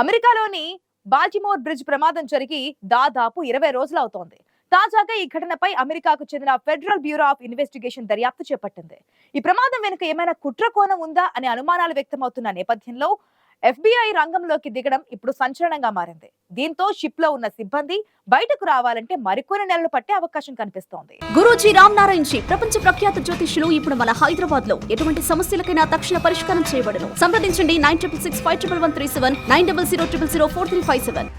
అమెరికాలోని Baltimore bridge ప్రమాదం జరిగి దాదాపు ఇరవై రోజులు అవుతోంది. తాజాగా ఈ ఘటనపై అమెరికాకు చెందిన ఫెడరల్ బ్యూరో ఆఫ్ ఇన్వెస్టిగేషన్ దర్యాప్తు చేపట్టింది. ఈ ప్రమాదం వెనుక ఏమైనా కుట్ర కోణం ఉందా అనే అనుమానాలు వ్యక్తమవుతున్న నేపథ్యంలో ఎఫ్బిఐ రంగంలోకి దిగడం ఇప్పుడు సంచలనంగా మారింది. దీంతో షిప్లో ఉన్న సిబ్బంది బయటకు రావాలంటే మరికొన్ని నెలలు పట్టే అవకాశం కనిపిస్తోంది. గురూజీ రామ్ నారాయణ్ జీ ప్రపంచ ప్రఖ్యాత జ్యోతిష్యులు ఇప్పుడు మన హైదరాబాద్లో ఎటువంటి సమస్యలకైనా తక్షణ పరిష్కారం చేయబడను. సంప్రదించండి nine triple six five triple one three seven nine double zero triple zero four three five seven.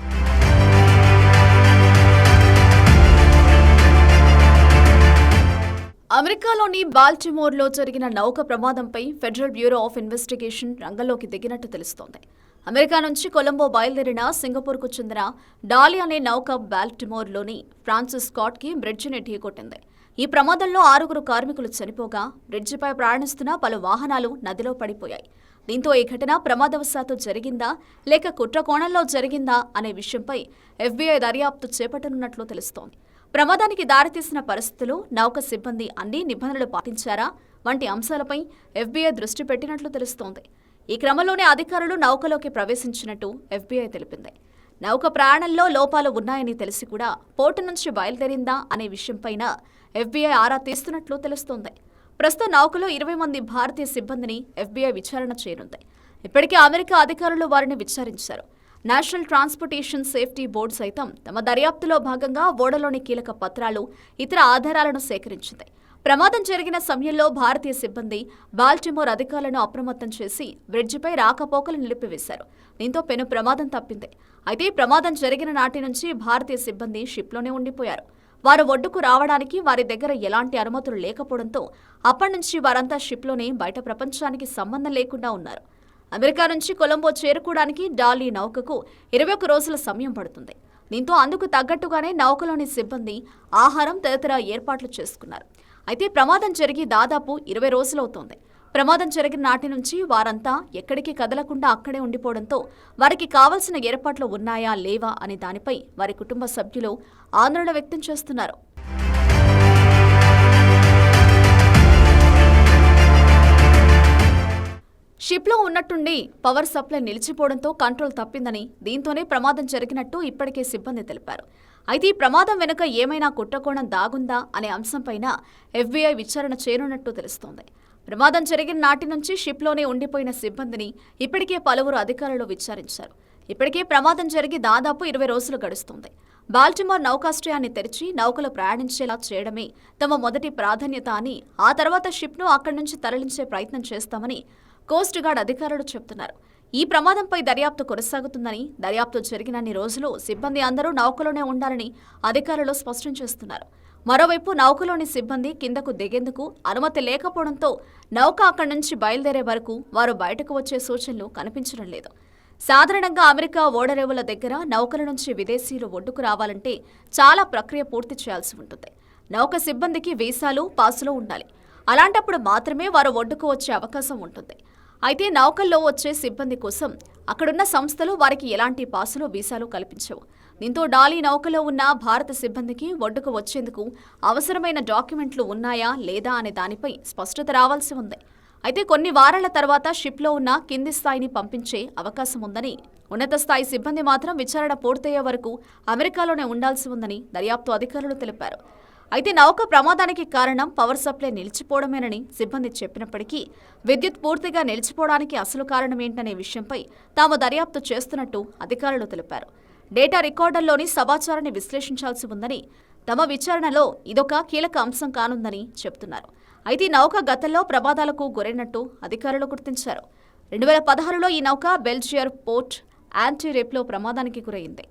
అమెరికాలోని బాల్టిమోర్లో జరిగిన నౌక ప్రమాదంపై ఫెడరల్ బ్యూరో ఆఫ్ ఇన్వెస్టిగేషన్ రంగంలోకి దిగినట్టు తెలుస్తోంది. అమెరికా నుంచి కొలంబో బయలుదేరిన సింగపూర్కు చెందిన డాలి అనే నౌక బాల్టిమోర్లోని ఫ్రాన్సిస్ స్కాట్కి బ్రిడ్జిని ఢీకొట్టింది. ఈ ప్రమాదంలో ఆరుగురు కార్మికులు చనిపోగా బ్రిడ్జిపై ప్రయాణిస్తున్న పలు వాహనాలు నదిలో పడిపోయాయి. దీంతో ఈ ఘటన ప్రమాదవశాత్తు జరిగిందా లేక కుట్రకోణంలో జరిగిందా అనే విషయంపై ఎఫ్బీఐ దర్యాప్తు చేపట్టనున్నట్లు తెలుస్తోంది. ప్రమాదానికి దారితీసిన పరిస్థితులు నౌక సిబ్బంది అన్ని నిబంధనలు పాటించారా? వంటి అంశాలపై ఎఫ్బీఐ దృష్టి పెట్టినట్లు తెలుస్తోంది. ఈ క్రమంలోనే అధికారులు నౌకలోకి ప్రవేశించినట్టు ఎఫ్బీఐ తెలిపింది. నౌక ప్రయాణంలో లోపాలు ఉన్నాయని తెలిసి కూడా పోర్టు నుంచి బయలుదేరిందా అనే విషయంపైన ఎఫ్బీఐ ఆరా తీస్తున్నట్లు తెలుస్తోంది. ప్రస్తుతం నౌకలో ఇరవై మంది భారతీయ సిబ్బందిని ఎఫ్బీఐ విచారణ చేయనుంది. ఇప్పటికే అమెరికా అధికారులు వారిని విచారించారు. నేషనల్ ట్రాన్స్పోర్టేషన్ సేఫ్టీ బోర్డు సైతం తమ దర్యాప్తులో భాగంగా ఓడలోని కీలక పత్రాలు ఇతర ఆధారాలను సేకరించింది. ప్రమాదం జరిగిన సమయంలో భారతీయ సిబ్బంది బాల్టిమోర్ అధికారులను అప్రమత్తం చేసి బ్రిడ్జిపై రాకపోకలు నిలిపివేశారు. దీంతో పెను ప్రమాదం తప్పింది. అయితే ప్రమాదం జరిగిన నాటి నుంచి భారతీయ సిబ్బంది షిప్లోనే ఉండిపోయారు. వారు ఒడ్డుకు రావడానికి వారి దగ్గర ఎలాంటి అనుమతులు లేకపోవడంతో అప్పటి నుంచి వారంతా షిప్లోనే బయట ప్రపంచానికి సంబంధం లేకుండా ఉన్నారు. అమెరికా నుంచి కొలంబో చేరుకోవడానికి డాలీ నౌకకు ఇరవై ఒక్క రోజుల సమయం పడుతుంది. దీంతో అందుకు తగ్గట్టుగానే నౌకలోని సిబ్బంది ఆహారం తదితర ఏర్పాట్లు చేసుకున్నారు. అయితే ప్రమాదం జరిగి దాదాపు ఇరవై రోజులవుతోంది. ప్రమాదం జరిగిన నాటి నుంచి వారంతా ఎక్కడికి కదలకుండా అక్కడే ఉండిపోవడంతో వారికి కావలసిన ఏర్పాట్లు ఉన్నాయా లేవా అనే దానిపై వారి కుటుంబ సభ్యులు ఆందోళన వ్యక్తం చేస్తున్నారు. షిప్లో ఉన్నట్టుండి పవర్ సప్లై నిలిచిపోవడంతో కంట్రోల్ తప్పిందని దీంతోనే ప్రమాదం జరిగినట్టు ఇప్పటికే సిబ్బంది తెలిపారు. అయితే ఈ ప్రమాదం వెనుక ఏమైనా కుట్రకోణం దాగుందా అనే అంశంపైన ఎఫ్బీఐ విచారణ చేయనున్నట్టు తెలుస్తోంది. ప్రమాదం జరిగిన నాటి నుంచి షిప్లోనే ఉండిపోయిన సిబ్బందిని ఇప్పటికే పలువురు అధికారులు విచారించారు. ఇప్పటికే ప్రమాదం జరిగి దాదాపు ఇరవై రోజులు గడుస్తుంది. బాల్టిమోర్ నౌకాశ్రయాన్ని తెరిచి నౌకలు ప్రయాణించేలా చేయడమే తమ మొదటి ప్రాధాన్యత అని ఆ తర్వాత షిప్ను అక్కడి నుంచి తరలించే ప్రయత్నం చేస్తామని కోస్ట్ గార్డ్ అధికారులు చెబుతున్నారు. ఈ ప్రమాదంపై దర్యాప్తు కొనసాగుతుందని దర్యాప్తు జరిగినన్ని రోజులు సిబ్బంది అందరూ నౌకలోనే ఉండాలని అధికారులు స్పష్టం చేస్తున్నారు. మరోవైపు నౌకలోని సిబ్బంది కిందకు దిగేందుకు అనుమతి లేకపోవడంతో నౌక అక్కడి నుంచి బయలుదేరే వరకు వారు బయటకు వచ్చే సూచనలు కనిపించడం లేదు. సాధారణంగా అమెరికా ఓడరేవుల దగ్గర నౌకల నుంచి విదేశీయులు ఒడ్డుకు రావాలంటే చాలా ప్రక్రియ పూర్తి చేయాల్సి ఉంటుంది. నౌక సిబ్బందికి వీసాలు పాసులు ఉండాలి. అలాంటప్పుడు మాత్రమే వారు ఒడ్డుకు వచ్చే అవకాశం ఉంటుంది. అయితే నౌకల్లో వచ్చే సిబ్బంది కోసం అక్కడున్న సంస్థలు వారికి ఎలాంటి పాసులు వీసాలు కల్పించవు. దీంతో డాలీ నౌకలో ఉన్న భారత సిబ్బందికి ఒడ్డుకు వచ్చేందుకు అవసరమైన డాక్యుమెంట్లు ఉన్నాయా లేదా అనే దానిపై స్పష్టత రావాల్సి ఉంది. అయితే కొన్ని వారాల తర్వాత షిప్లో ఉన్న కింది స్థాయిని పంపించే అవకాశం ఉందని ఉన్నత స్థాయి సిబ్బంది మాత్రం విచారణ పూర్తయ్యే వరకు అమెరికాలోనే ఉండాల్సి ఉందని దర్యాప్తు అధికారులు తెలిపారు. అయితే నౌక ప్రమాదానికి కారణం పవర్ సప్లై నిలిచిపోవడమేనని సిబ్బంది చెప్పినప్పటికీ విద్యుత్ పూర్తిగా నిలిచిపోవడానికి అసలు కారణం ఏంటనే విషయంపై తాము దర్యాప్తు చేస్తున్నట్టు అధికారులు తెలిపారు. డేటా రికార్డర్లోని సమాచారాన్ని విశ్లేషించాల్సి ఉందని తమ విచారణలో ఇదొక కీలక అంశం కానుందని చెబుతున్నారు. అయితే ఈ నౌక గతంలో ప్రమాదాలకు గురైనట్టు అధికారులు గుర్తించారు. రెండు వేల పదహారులో ఈ నౌక బెల్జియర్ పోర్ట్ యాంటీరేప్లో ప్రమాదానికి గురైంది.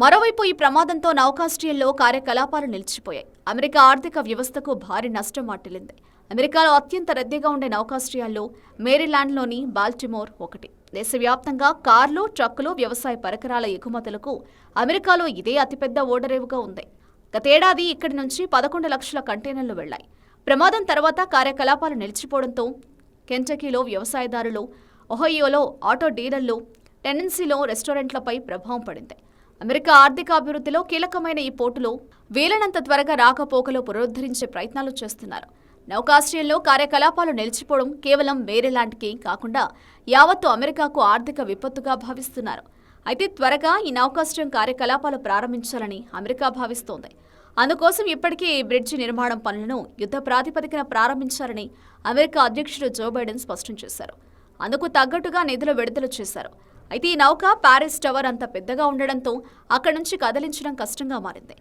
మరోవైపు ఈ ప్రమాదంతో నౌకాస్ట్రియల్లో కార్యకలాపాలు నిలిచిపోయాయి. అమెరికా ఆర్థిక వ్యవస్థకు భారీ నష్టం వాటిల్లింది. అమెరికాలో అత్యంత రద్దీగా ఉండే నౌకాస్ట్రియాల్లో మేరీలాండ్లోని బాల్టిమోర్ ఒకటి. దేశవ్యాప్తంగా కార్లు ట్రక్కులు వ్యవసాయ పరికరాల ఎగుమతులకు అమెరికాలో ఇదే అతిపెద్ద ఓడరేవుగా ఉంది. గతేడాది ఇక్కడి నుంచి పదకొండు లక్షల కంటైనర్లు వెళ్ళాయి. ప్రమాదం తర్వాత కార్యకలాపాలు నిలిచిపోవడంతో కెంటకీలో వ్యవసాయదారులు ఒహయోలో ఆటో డీలర్లు టెనెన్సీలో రెస్టారెంట్లపై ప్రభావం పడింది. అమెరికా ఆర్థిక అభివృద్ధిలో కీలకమైన ఈ పోటులో వీలైనంత త్వరగా రాకపోకలు పునరుద్ధరించే ప్రయత్నాలు చేస్తున్నారు. నౌకాశ్రయంలో కార్యకలాపాలు నిలిచిపోవడం కేవలం వేరేలాంటికి కాకుండా యావత్తు అమెరికాకు ఆర్థిక విపత్తుగా భావిస్తున్నారు. అయితే త్వరగా ఈ నౌకాశ్రయం కార్యకలాపాలు ప్రారంభించాలని అమెరికా భావిస్తోంది. అందుకోసం ఇప్పటికే ఈ బ్రిడ్జి నిర్మాణం పనులను యుద్ధ ప్రాతిపదికన ప్రారంభించారని అమెరికా అధ్యక్షుడు జో బైడెన్ స్పష్టం చేశారు. అందుకు తగ్గట్టుగా నిధులు విడుదల చేశారు. అయితే ఈ నౌక ప్యారిస్ టవర్ అంత పెద్దగా ఉండడంతో అక్కడి నుంచి కదిలించడం కష్టంగా మారింది.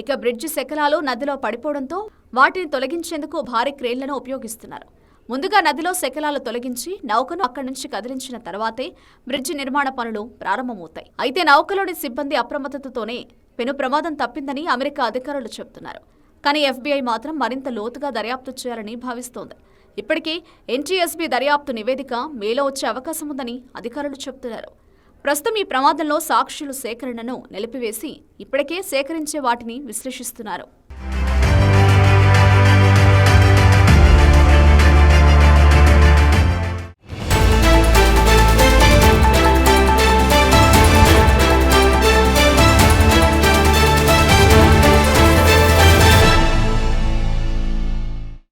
ఇక బ్రిడ్జి శకలాలు నదిలో పడిపోవడంతో వాటిని తొలగించేందుకు భారీ క్రేన్లను ఉపయోగిస్తున్నారు. ముందుగా నదిలో శకలాలు తొలగించి నౌకను అక్కడి నుంచి కదిలించిన తర్వాతే బ్రిడ్జి నిర్మాణ పనులు ప్రారంభమవుతాయి. అయితే నౌకలోని సిబ్బంది అప్రమత్తతతోనే పెను ప్రమాదం తప్పిందని అమెరికా అధికారులు చెబుతున్నారు. కానీ ఎఫ్బీఐ మాత్రం మరింత లోతుగా దర్యాప్తు చేయాలని భావిస్తోంది. ఇప్పటికే ఎన్టీఎస్బీ దర్యాప్తు నివేదిక మేలో వచ్చే అవకాశం ఉందని అధికారులు చెబుతున్నారు. ప్రస్తుతం ఈ ప్రమాదంలో సాక్షుల సేకరణను నిలిపివేసి ఇప్పటికే సేకరించే వాటిని విశ్లేషిస్తున్నారు.